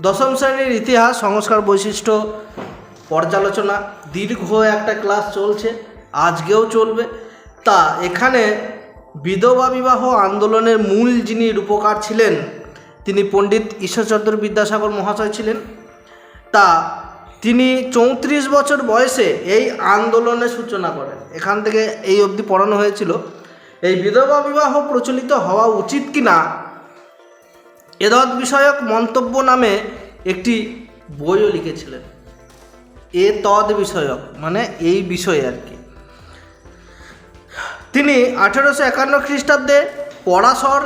দশম শ্রেণির ইতিহাস, সংস্কার বৈশিষ্ট্য, পর্যালোচনা, দীর্ঘ একটা ক্লাস চলছে, আজকেও চলবে। তা এখানে বিধবা বিবাহ আন্দোলনের মূল যিনি রূপকার ছিলেন, তিনি পণ্ডিত ঈশ্বরচন্দ্র বিদ্যাসাগর মহাশয় ছিলেন। তা তিনি চৌত্রিশ বছর বয়সে এই আন্দোলনের সূচনা করেন। এখান থেকে এই অবধি পড়ানো হয়েছিল। এই বিধবা বিবাহ প্রচলিত হওয়া উচিত কি না এদৎ বিষয়ক মন্তব্য নামে একটি বইও লিখেছিলেন। এ তদ বিষয়ক মানে এই বিষয়ে আর কি। তিনি আঠেরোশো একান্ন খ্রিস্টাব্দে পরাশর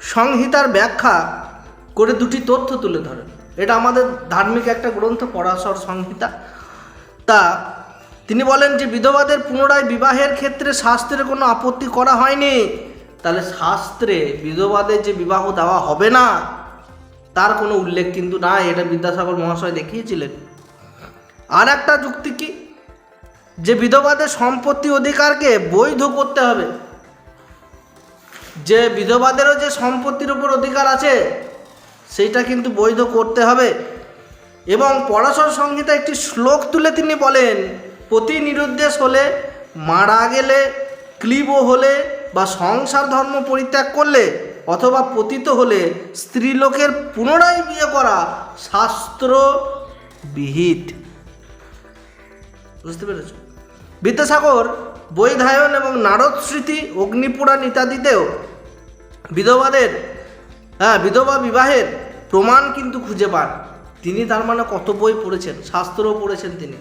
সংহিতার ব্যাখ্যা করে দুটি তথ্য তুলে ধরেন। এটা আমাদের ধার্মিক একটা গ্রন্থ, পরাশর সংহিতা। তা তিনি বলেন যে, বিধবাদের পুনরায় বিবাহের ক্ষেত্রে শাস্ত্রের কোনো আপত্তি করা হয়নি। তাহলে শাস্ত্রে বিধবাদের যে বিবাহ দেওয়া হবে না, তার কোনো উল্লেখ কিন্তু নাই, এটা বিদ্যাসাগর মহাশয় দেখিয়েছিলেন। আর একটা যুক্তি কি? যে বিধবাদের সম্পত্তি অধিকারকে বৈধ করতে হবে। যে বিধবাদেরও যে সম্পত্তির উপর অধিকার আছে, সেইটা কিন্তু বৈধ করতে হবে। এবং পরাশর সংহিতা একটি শ্লোক তুলে তিনি বলেন প্রতি নিরুদ্দেশ হলে, মারা গেলে, ক্লিব হলে বা সংসার ধর্ম পরিত্যাগ করলে অথবা পতিত হলে স্ত্রীলোকের পুনরায় বিয়ে করা শাস্ত্র বিহিত বুঝতে পেরেছ? বিদ্যাসাগর, বৈধায়ন এবং নারদ স্মৃতি, অগ্নিপুরাণ ইত্যাদিতেও বিধবাদের হ্যাঁ বিধবা বিবাহের প্রমাণ কিন্তু খুঁজে পান। তিনি তার মানে কত বই পড়েছেন? শাস্ত্রও পড়েছেন তিনি।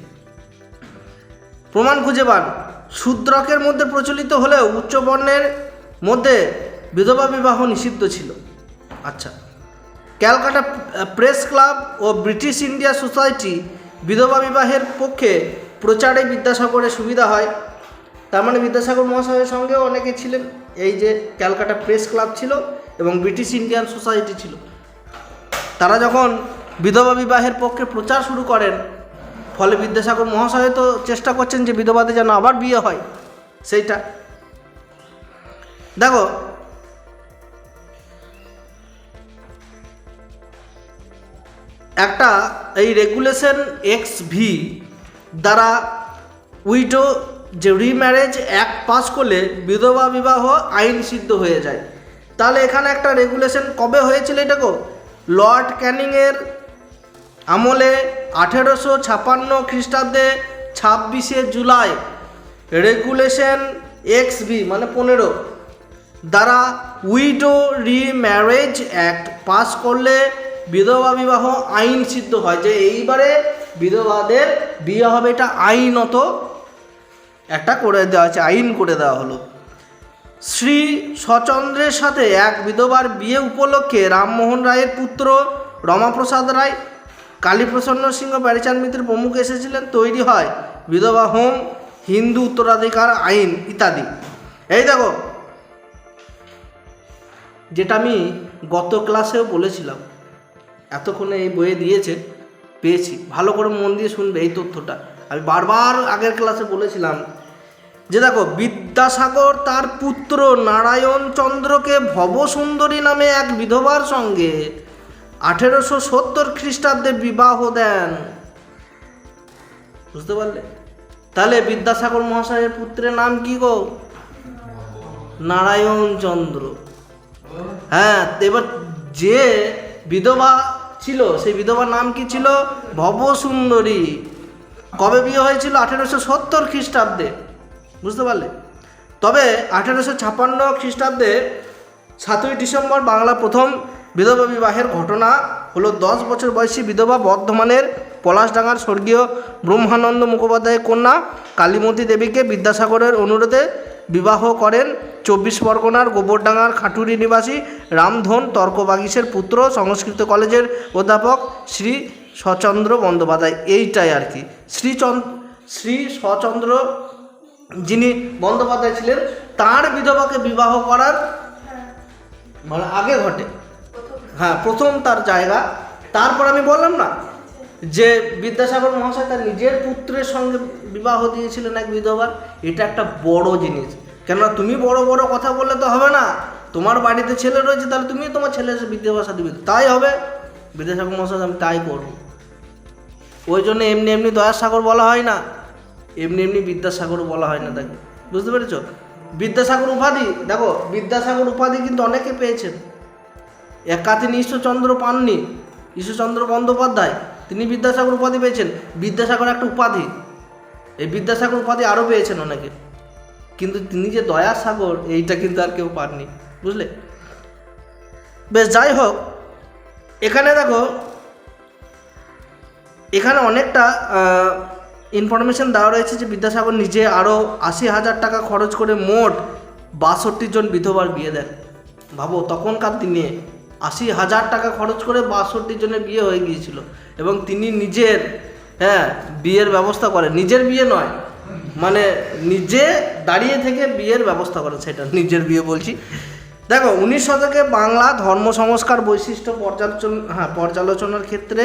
প্রমাণ খুঁজে পান। শূদ্রকের মধ্যে প্রচলিত হলেও উচ্চবর্ণের মধ্যে বিধবা বিবাহ নিষিদ্ধ ছিল। আচ্ছা। ক্যালকাটা প্রেস ক্লাব ও ব্রিটিশ ইন্ডিয়া সোসাইটি বিধবা বিবাহের পক্ষে প্রচারে বিদ্যাসাগরের সুবিধা হয়। তার মানে বিদ্যাসাগর মহাশয়ের সঙ্গেও অনেকে ছিলেন। এই যে ক্যালকাটা প্রেস ক্লাব ছিল এবং ব্রিটিশ ইন্ডিয়ান সোসাইটি ছিল। তারা যখন বিধবা বিবাহের পক্ষে প্রচার শুরু করেন ফলে বিদ্যাসাগর মহাশয় তো চেষ্টা করছেন যে বিধবাদের যেন আবার বিয়ে হয়, সেইটা। দেখো, একটা এই রেগুলেশন এক্স ভি দ্বারা উইডো যে রিম্যারেজ অ্যাক্ট পাস করলে বিধবা বিবাহ আইন সিদ্ধ হয়ে যায়। তাহলে এখানে একটা রেগুলেশন কবে হয়েছিল এটা গো? লর্ড ক্যানিংয়ের আমলে আঠেরোশো ছাপান্ন খ্রিস্টাব্দে ছাব্বিশে জুলাই রেগুলেশন এক্স ভি মানে পনেরো, দ্বারা উইডো রিম্যারেজ অ্যাক্ট পাস করলে বিধবা বিবাহ আইন সিদ্ধ হয়। যে এইবারে বিধবাদের বিয়ে হবে, এটা আইনত একটা করে দেওয়া আছে আইন করে দেওয়া হলো। শ্রী সচন্দ্রের সাথে এক বিধবার বিয়ে উপলক্ষে রামমোহন রায়ের পুত্র রমাপ্রসাদ রায় কালীপ্রসন্ন সিংহ প্যারিচাঁদ মিত্র প্রমুখ এসেছিলেন, তৈরি হয় বিধবা হোম, হিন্দু উত্তরাধিকার আইন ইত্যাদি। এই দেখো, যেটা আমি গত ক্লাসেও বলেছিলাম, এতক্ষণে এই বইয়ে দিয়েছে, পেয়েছি। ভালো করে মন দিয়ে শুনবে এই তথ্যটা। আমি বারবার আগের ক্লাসে বলেছিলাম যে দেখো, বিদ্যাসাগর তার পুত্র নারায়ণ চন্দ্রকে ভবসুন্দরী নামে এক বিধবার সঙ্গে আঠেরোশো সত্তর খ্রিস্টাব্দে বিবাহ দেন। বুঝতে পারলে? তাহলে বিদ্যাসাগর মহাশয়ের পুত্রের নাম কি গো? নারায়ণ চন্দ্র। হ্যাঁ এবার যে বিধবা ছিল, সেই বিধবার নাম কি ছিল? ভবসুন্দরী। কবে বিয়ে হয়েছিল? আঠেরোশো সত্তর খ্রিস্টাব্দে। বুঝতে পারলে? তবে আঠেরোশো ছাপান্ন খ্রিস্টাব্দে সাতই ডিসেম্বর বাংলা প্রথম বিধবা বিবাহের ঘটনা হলো দশ বছর বয়সী বিধবা বর্ধমানের পলাশডাঙ্গার স্বর্গীয় ব্রহ্মানন্দ মুখোপাধ্যায়ের কন্যা কালীমতী দেবীকে বিদ্যাসাগরের অনুরোধে বিবাহ করেন চব্বিশ পরগনার গোবরডাঙ্গার খাটুরি নিবাসী রামধন তর্কবাগিসের পুত্র, সংস্কৃত কলেজের অধ্যাপক শ্রী সচন্দ্র বন্দ্যোপাধ্যায়। এইটাই আর কি। শ্রীচন্দ্র শ্রী সচন্দ্র যিনি বন্দ্যোপাধ্যায় ছিলেন, তার বিধবাকে বিবাহ করার মানে আগে ঘটে। হ্যাঁ প্রথম তার জায়গা। তারপর আমি বললাম না যে বিদ্যাসাগর মহাশয় তার নিজের পুত্রের সঙ্গে বিবাহ দিয়েছিলেন এক বিধবার এটা একটা বড় জিনিস। কেননা তুমি বড় বড় কথা বললে তো হবে না। তোমার বাড়িতে ছেলে রয়েছে, তাহলে তুমি তোমার ছেলে ছেলের বিদ্যাভাষা দিবে তাই হবে। বিদ্যাসাগর মহাশয়, আমি তাই করব। ওই জন্য এমনি এমনি দয়ার সাগর বলা হয় না। এমনি এমনি বিদ্যাসাগরও বলা হয় না তাকে বুঝতে পেরেছ? বিদ্যাসাগর উপাধি, দেখো, বিদ্যাসাগর উপাধি কিন্তু অনেকে পেয়েছেন। একা তিনি ঈশ্বরচন্দ্র পাননি, ঈশ্বরচন্দ্র বন্দ্যোপাধ্যায়, তিনি বিদ্যাসাগর উপাধি পেয়েছেন। বিদ্যাসাগর একটা উপাধি। এই বিদ্যাসাগর উপাধি আরও পেয়েছেন অনেকে। কিন্তু তিনি যে দয়ার সাগর এইটা কিন্তু আর কেউ পাননি, বুঝলে? বেশ, যাই হোক, এখানে দেখো, এখানে অনেকটা ইনফরমেশন দেওয়া রয়েছে যে বিদ্যাসাগর নিজে আরও আশি হাজার টাকা খরচ করে মোট বাষট্টি জন বিধবার বিয়ে দেন। ভাবো, তখনকার দিনে আশি হাজার টাকা খরচ করে বাষট্টি জনের বিয়ে হয়ে গিয়েছিল এবং তিনি নিজের হ্যাঁ বিয়ের ব্যবস্থা করেন। নিজের বিয়ে নয় মানে নিজে দাঁড়িয়ে থেকে বিয়ের ব্যবস্থা করেন, সেটা নিজের বিয়ে বলছি। দেখো, উনিশ শতকে বাংলা ধর্ম সংস্কার বৈশিষ্ট্য পর্যালোচনা হ্যাঁ পর্যালোচনার ক্ষেত্রে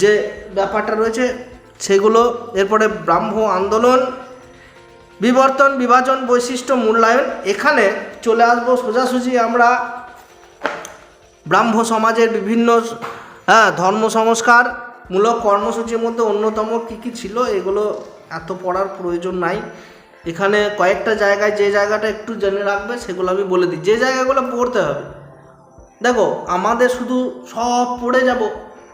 যে ব্যাপারটা রয়েছে, সেগুলো, এরপরে ব্রাহ্ম আন্দোলন, বিবর্তন, বিভাজন বৈশিষ্ট্য, মূল্যায়ন, এখানে চলে আসব সোজাসুজি আমরা ব্রাহ্ম সমাজের বিভিন্ন হ্যাঁ ধর্ম সংস্কার মূলক কর্মসূচির মধ্যে অন্যতম কী কী ছিল এগুলো এত পড়ার প্রয়োজন নাই। এখানে কয়েকটা জায়গায় যে জায়গাটা একটু জেনে রাখবে সেগুলো আমি বলে দিই। যে জায়গাগুলো পড়তে হবে। দেখো, আমাদের শুধু সব পড়ে যাব,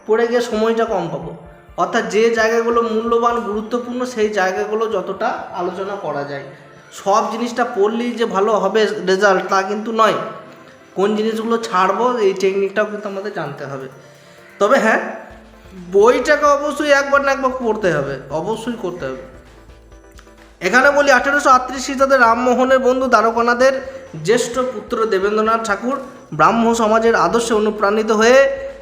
পড়ে গিয়ে সময়টা কম পাবো। অর্থাৎ যে জায়গাগুলো মূল্যবান, গুরুত্বপূর্ণ, সেই জায়গাগুলো যতটা আলোচনা করা যায়। সব জিনিসটা পড়লেই যে ভালো হবে রেজাল্ট তা কিন্তু নয়। কোন জিনিসগুলো ছাড়বো, এই টেকনিকটাও কিন্তু আমাদের জানতে হবে। তবে হ্যাঁ বইটাকে অবশ্যই একবার না একবার পড়তে হবে, অবশ্যই করতে হবে। এখানে বলি, আঠেরোশো আটত্রিশ খ্রিস্টাব্দে রামমোহনের বন্ধু দ্বারকানাথের জ্যেষ্ঠ পুত্র দেবেন্দ্রনাথ ঠাকুর ব্রাহ্ম সমাজের আদর্শে অনুপ্রাণিত হয়ে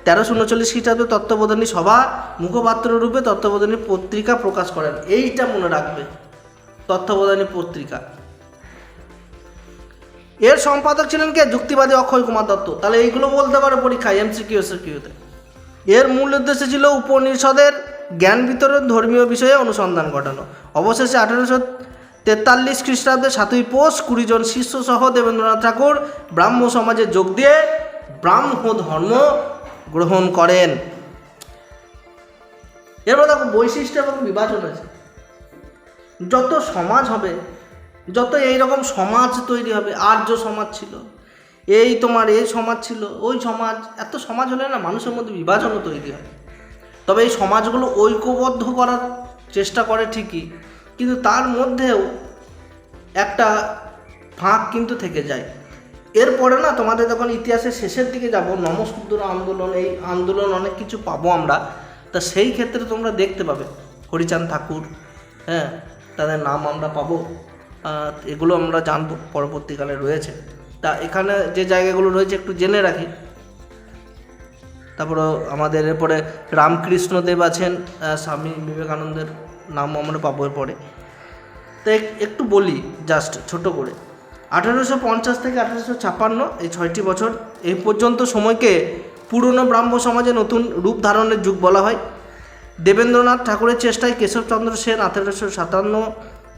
তেরোশো উনচল্লিশ খ্রিস্টাব্দে তত্ত্ববোধনী সভা, মুখপাত্র রূপে তত্ত্ববোধনী পত্রিকা প্রকাশ করেন। এইটা মনে রাখবে, তত্ত্ববোধনী পত্রিকা। এর সম্পাদক ছিলেন কে? যুক্তিবাদী অক্ষয় কুমার দত্ত। তাহলে এইগুলো বলতে পারো পরীক্ষায় এমসিকিউ এসিকিউতে এর মূল উদ্দেশ্য ছিল উপনিষদের জ্ঞান বিতরণ ধর্মীয় বিষয়ে অনুসন্ধান ঘটানো। অবশেষে আঠেরোশো তেতাল্লিশ খ্রিস্টাব্দে সাতই পোষ কুড়ি জন শিষ্য সহ দেবেন্দ্রনাথ ঠাকুর ব্রাহ্ম সমাজে যোগ দিয়ে ব্রাহ্ম ধর্ম গ্রহণ করেন। এরপর দেখো বৈশিষ্ট্য এবং বিভাজন আছে। যত সমাজ হবে যত এই রকম সমাজ তৈরি হবে আর্য সমাজ ছিল, এই তোমার এই সমাজ ছিল, ওই সমাজ, এত সমাজ হলে না মানুষের মধ্যে বিভাজনও তৈরি হয়। তবে এই সমাজগুলো ঐক্যবদ্ধ করার চেষ্টা করে ঠিকই, কিন্তু তার মধ্যেও একটা ফাঁক কিন্তু থেকে যায়। এরপরে না তোমাদের যখন ইতিহাসের শেষের দিকে যাব নমশূদ্র আন্দোলন, এই আন্দোলন অনেক কিছু পাবো আমরা, তা সেই ক্ষেত্রে তোমরা দেখতে পাবে। হরিচাঁদ ঠাকুর হ্যাঁ তাদের নাম আমরা পাবো। এগুলো আমরা জানব, পরবর্তীকালে রয়েছে। তা এখানে যে জায়গাগুলো রয়েছে একটু জেনে রাখি। তারপরে আমাদের এরপরে রামকৃষ্ণ দেব আছেন স্বামী বিবেকানন্দের নাম আমরা পাবো এরপরে। তো একটু বলি জাস্ট ছোট করে। আঠারোশো পঞ্চাশ থেকে আঠারোশো ছাপ্পান্ন, এই ছয়টি বছর, এই পর্যন্ত সময়কে পুরনো ব্রাহ্ম সমাজে নতুন রূপ ধারণের যুগ বলা হয়। দেবেন্দ্রনাথ ঠাকুরের চেষ্টায় কেশবচন্দ্র সেন আঠেরোশো সাতান্ন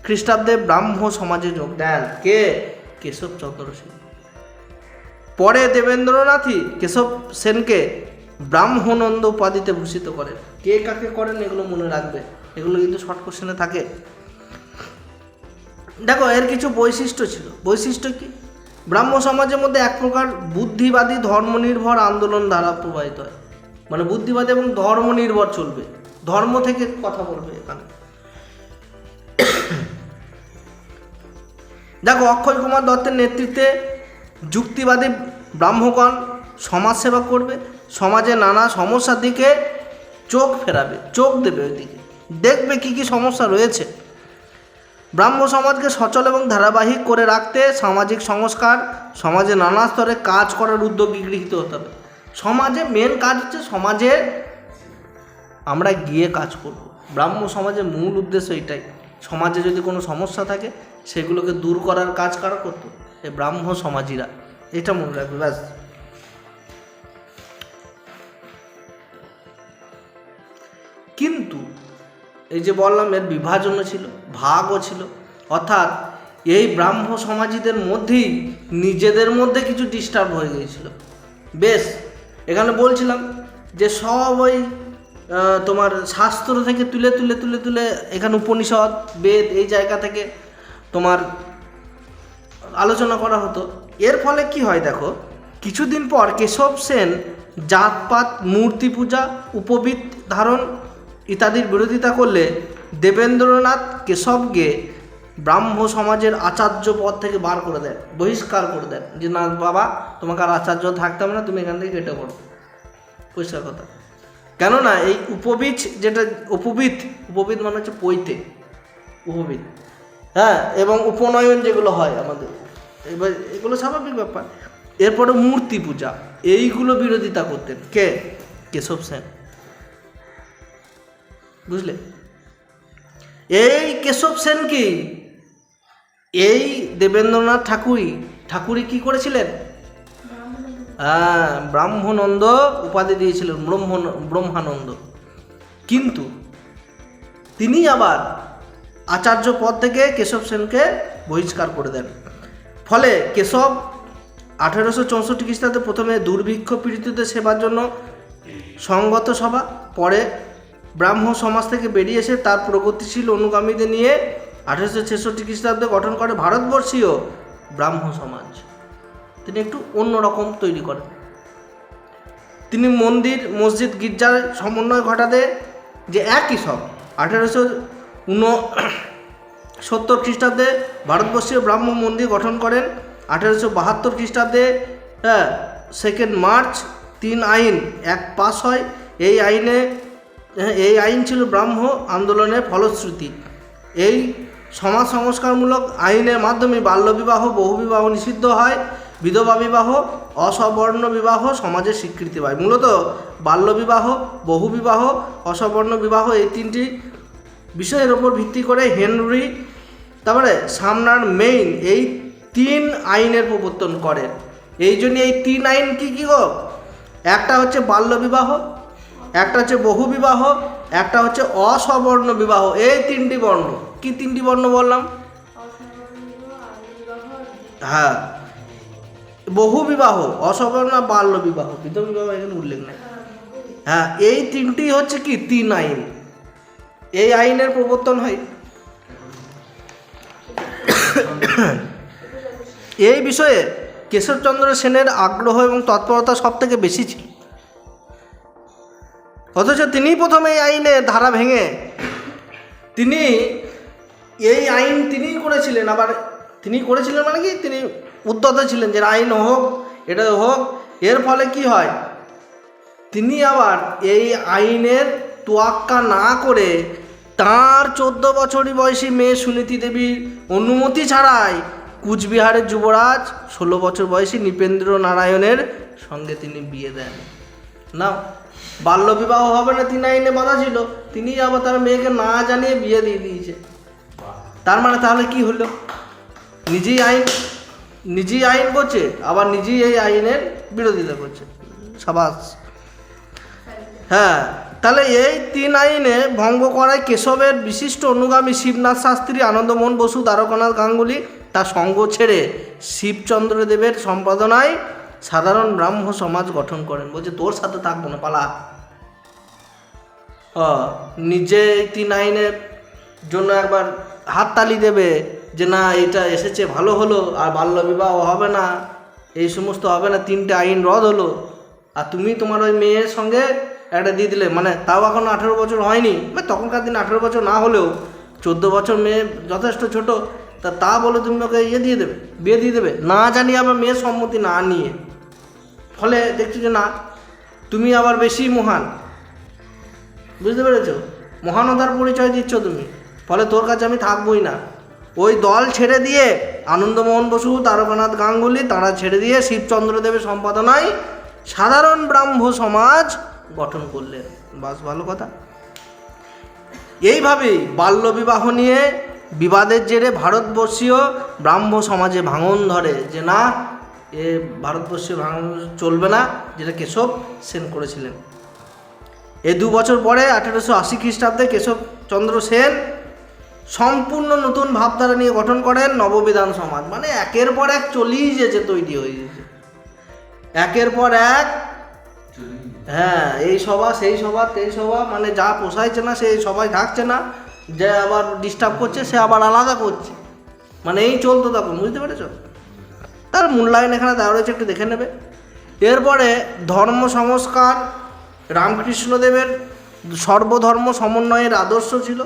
খ্রিস্টাব্দে ব্রাহ্ম সমাজে যোগ দেন। কে? কেশবচন্দ্র সেন পরে দেবেন্দ্রনাথই কেশব সেনকে ব্রাহ্মণন্দ উপাধিতে ভূষিত করেন। কে কাকে করেন এগুলো মনে রাখবে। এগুলো কিন্তু শর্ট কোশ্চেনে থাকে। দেখো, এর কিছু বৈশিষ্ট্য ছিল। বৈশিষ্ট্য কি? ব্রাহ্ম সমাজের মধ্যে এক প্রকার বুদ্ধিবাদী ধর্মনির্ভর আন্দোলন দ্বারা প্রবাহিত হয়। মানে বুদ্ধিবাদী এবং ধর্ম নির্ভর চলবে। ধর্ম থেকে কথা বলবে এখানে। দেখো অক্ষয় কুমার দত্তের নেতৃত্বে যুক্তিবাদী ব্রাহ্মগণ সমাজসেবা করবে, সমাজে নানা সমস্যার দিকে চোখ ফেরাবে, চোখ দেবে ওইদিকে। দেখবে কি কি সমস্যা রয়েছে। ব্রাহ্ম সমাজকে সচল এবং ধারাবাহিক করে রাখতে সামাজিক সংস্কার, সমাজে নানা স্তরে কাজ করার উদ্যোগী গৃহীত হতে হবে। সমাজে মেন কাজ হচ্ছে সমাজে আমরা গিয়ে কাজ করব। ব্রাহ্ম সমাজের মূল উদ্দেশ্য এটাই। সমাজে যদি কোনো সমস্যা থাকে, সেগুলোকে দূর করার কাজ কারা করতো? এই ব্রাহ্ম সমাজীরা। এটা মনে রাখবে, ব্যাস। কিন্তু এই যে বললাম, এর বিভাজনও ছিল, ভাগও ছিল। অর্থাৎ এই ব্রাহ্ম সমাজীদের মধ্যেই নিজেদের মধ্যে কিছু ডিস্টার্ব হয়ে গিয়েছিল। বেশ, এখানে বলছিলাম যে সব ওই তোমার শাস্ত্র থেকে তুলে তুলে তুলে তুলে এখানে উপনিষদ, বেদ এই জায়গা থেকে তোমার আলোচনা করা হতো। এর ফলে কি হয় দেখো, কিছুদিন পর কেশব সেন জাতপাত, মূর্তি পূজা উপবিদ ধারণ ইত্যাদির বিরোধিতা করলে দেবেন্দ্রনাথ কেশবকে ব্রাহ্ম সমাজের আচার্য পদ থেকে বার করে দেন, বহিষ্কার করে দেন যে, না বাবা, তোমাকে আর আচার্য থাকতে হবে না, তুমি এখান থেকে কেটে পড়ো। পরিষ্কার কথা। কেননা এই উপবীজ যেটা উপবিদ উপবিদ মানে হচ্ছে পৈতে উপবিদ হ্যাঁ এবং উপনয়ন যেগুলো হয় আমাদের। এবার এগুলো স্বাভাবিক ব্যাপার। এরপরে মূর্তি পূজা, এইগুলো বিরোধিতা করতেন। কে? কেশব সেন। বুঝলে? এই কেশব সেন কি? এই দেবেন্দ্রনাথ ঠাকুরই। ঠাকুরই কি করেছিলেন? হ্যাঁ ব্রাহ্মণন্দ উপাধি দিয়েছিলেন ব্রহ্ম ব্রহ্মানন্দ। কিন্তু তিনি আবার আচার্য পদ থেকে কেশব সেনকে বহিষ্কার করে দেন। ফলে কেশব আঠেরোশো চৌষট্টি খ্রিস্টাব্দে প্রথমে দুর্ভিক্ষ পীড়িতদের সেবার জন্য সঙ্গত সভা, পরে ব্রাহ্ম সমাজ থেকে বেরিয়ে এসে তার প্রগতিশীল অনুগামীদের নিয়ে আঠেরোশো ছেষট্টি খ্রিস্টাব্দে গঠন করে ভারতবর্ষীয় ব্রাহ্ম সমাজ। তিনি একটু অন্যরকম তৈরি করেন। তিনি মন্দির মসজিদ গির্জার সমন্বয় ঘটাতে যে একই সব আঠেরোশো উন সত্তর খ্রিস্টাব্দে ভারতবর্ষীয় ব্রাহ্ম মন্দির গঠন করেন। আঠেরোশো বাহাত্তর খ্রিস্টাব্দে হ্যাঁ সেকেন্ড মার্চ তিন আইন এক পাস হয়। এই আইনে হ্যাঁ, এই আইন ছিল ব্রাহ্ম আন্দোলনের ফলশ্রুতি। এই সমাজ সংস্কারমূলক আইনের মাধ্যমে বাল্যবিবাহ বহুবিবাহ নিষিদ্ধ হয়। বিধবা বিবাহ অসবর্ণ বিবাহ সমাজের স্বীকৃতি পায়। মূলত বাল্যবিবাহ বহুবিবাহ অসবর্ণ বিবাহ এই তিনটি বিষয়ের ওপর ভিত্তি করে হেনরি তারপরে সামনার মেইন এই তিন আইনের প্রবর্তন করেন। এই জন্য এই তিন আইন কি কি গো? একটা হচ্ছে বাল্যবিবাহ একটা হচ্ছে বহুবিবাহ একটা হচ্ছে অসবর্ণ বিবাহ। এই তিনটি বর্ণ। কি তিনটি বর্ণ বললাম? হ্যাঁ। বহু বিবাহ অসবর্ণ বাল্য বিবাহ বিধবা বিবাহ এখানে উল্লেখ নেই। হ্যাঁ এই তিনটি হচ্ছে কি? তিন আইন। এই আইনের প্রবর্তন হয়। এই বিষয়ে কেশবচন্দ্র সেনের আগ্রহ এবং তৎপরতা সব থেকে বেশি ছিল। অথচ তিনি প্রথমে এই আইনের ধারা ভেঙে তিনি, এই আইন তিনিই করেছিলেন, আবার তিনি করেছিলেন মানে কি? তিনি উদ্যত ছিলেন যে আইন হোক, এটা হোক, এর ফলে কি হয়? তিনি আবার এই আইনের তোয়াক্কা না করে তার চোদ্দ বছরই বয়সী মেয়ে সুনীতি দেবীর অনুমতি ছাড়াই কুচবিহারের যুবরাজ ষোলো বছর বয়সী নৃপেন্দ্র নারায়ণের সঙ্গে তিনি বিয়ে দেন। না বাল্যবিবাহ হবে না তিনি আইনে বাধা ছিল, তিনি আবার তার মেয়েকে না জানিয়ে বিয়ে দিয়ে দিয়েছে। তার মানে তাহলে কি হলো? নিজেই আইন নিজেই আইন করছে, আবার নিজেই এই আইনের বিরোধিতা করছে। সাবাস। হ্যাঁ তাহলে এই তিন আইনে ভঙ্গ করায় কেশবের বিশিষ্ট অনুগামী শিবনাথ শাস্ত্রী, আনন্দমোহন বসু, দ্বারকানাথ গাঙ্গুলি, তার সঙ্গ ছেড়ে শিবচন্দ্র দেবের সম্পাদনায় সাধারণ ব্রাহ্ম সমাজ গঠন করেন। বলছে, তোর সাথে থাকব না, পালা। নিজে এই তিন আইনের জন্য একবার হাততালি দেবে। যে না, এটা এসেছে, ভালো হলো, আর বাল্যবিবাহ হবে না, এই সমস্ত হবে না, তিনটে আইন রদ হলো। আর তুমি তোমার ওই মেয়ের সঙ্গে একটা দিয়ে দিলে মানে তাও এখন আঠেরো বছর হয়নি তখনকার দিন আঠেরো বছর না হলেও, চোদ্দ বছর মেয়ে যথেষ্ট ছোট, তা তা বলে তুমি ওকে ইয়ে দিয়ে দেবে, বিয়ে দিয়ে দেবে। না জানি আবার মেয়ের সম্মতি না নিয়ে। ফলে দেখছি যে না, তুমি আবার বেশি মহান। বুঝতে পেরেছ? মহানতার পরিচয় দিচ্ছ তুমি। ফলে তোর কাছে আমি থাকবই না। ওই দল ছেড়ে দিয়ে আনন্দমোহন বসু, তারকানাথ গাঙ্গুলি, তারা ছেড়ে দিয়ে শিবচন্দ্রদেবের সম্পাদনায় সাধারণ ব্রাহ্ম সমাজ গঠন করলেন। বাস ভালো কথা। এইভাবেই বাল্যবিবাহ নিয়ে বিবাদের জেরে ভারতবর্ষীয় ব্রাহ্ম সমাজে ভাঙন ধরে যে না, এ ভারতবর্ষীয় ভাঙন চলবে না, যেটা কেশব সেন করেছিলেন। এ দু বছর পরে আঠেরোশো আশি খ্রিস্টাব্দে কেশবচন্দ্র সেন সম্পূর্ণ নতুন ভাবধারা নিয়ে গঠন করেন নববিধান সমাজ। মানে একের পর এক চলেই যেছে তৈরি হয়ে গেছে একের পর এক হ্যাঁ এই সভা, সেই সভা সেই সভা মানে যা পোষাইছে না, সেই সবাই থাকছে না, যে আবার ডিস্টার্ব করছে, সে আবার আলাদা করছে। মানে এই চলতো তখন, বুঝতে পেরেছ? তার মূল্যায়ন এখানে দেওয়া রয়েছে, একটু দেখে নেবে। এরপরে ধর্ম সংস্কার, রামকৃষ্ণদেবের সর্বধর্ম সমন্বয়ের আদর্শ ছিল।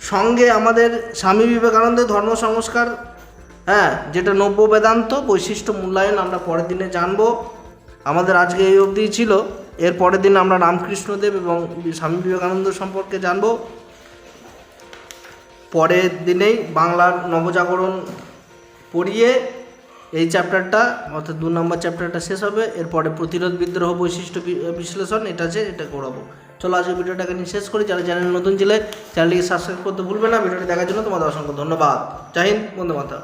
সঙ্গে আমাদের স্বামী বিবেকানন্দের ধর্ম সংস্কার হ্যাঁ যেটা নব্য বেদান্ত, বৈশিষ্ট্য মূল্যায়ন আমরা পরের দিনে জানব। আমাদের আজকে এই অবধিই ছিল। এর পরের দিন আমরা রামকৃষ্ণদেব এবং স্বামী বিবেকানন্দ সম্পর্কে জানব। পরের দিনেই বাংলার নবজাগরণ পড়িয়ে এই চ্যাপ্টারটা, অর্থাৎ দু নম্বর চ্যাপ্টারটা শেষ হবে। এরপরে প্রতিরোধ বিদ্রোহ বৈশিষ্ট্য বিশ্লেষণ, এটা আছে এটা করাবো। চলো আজকে ভিডিওটাকে নিয়ে শেষ করি। যারা চ্যানেল নতুন ছিলে, চ্যানেলটিকে সাবস্ক্রাইব করতে ভুলবে না। ভিডিওটি দেখার জন্য তোমাদের অসংখ্য ধন্যবাদ। জয় বন্ধু মাতা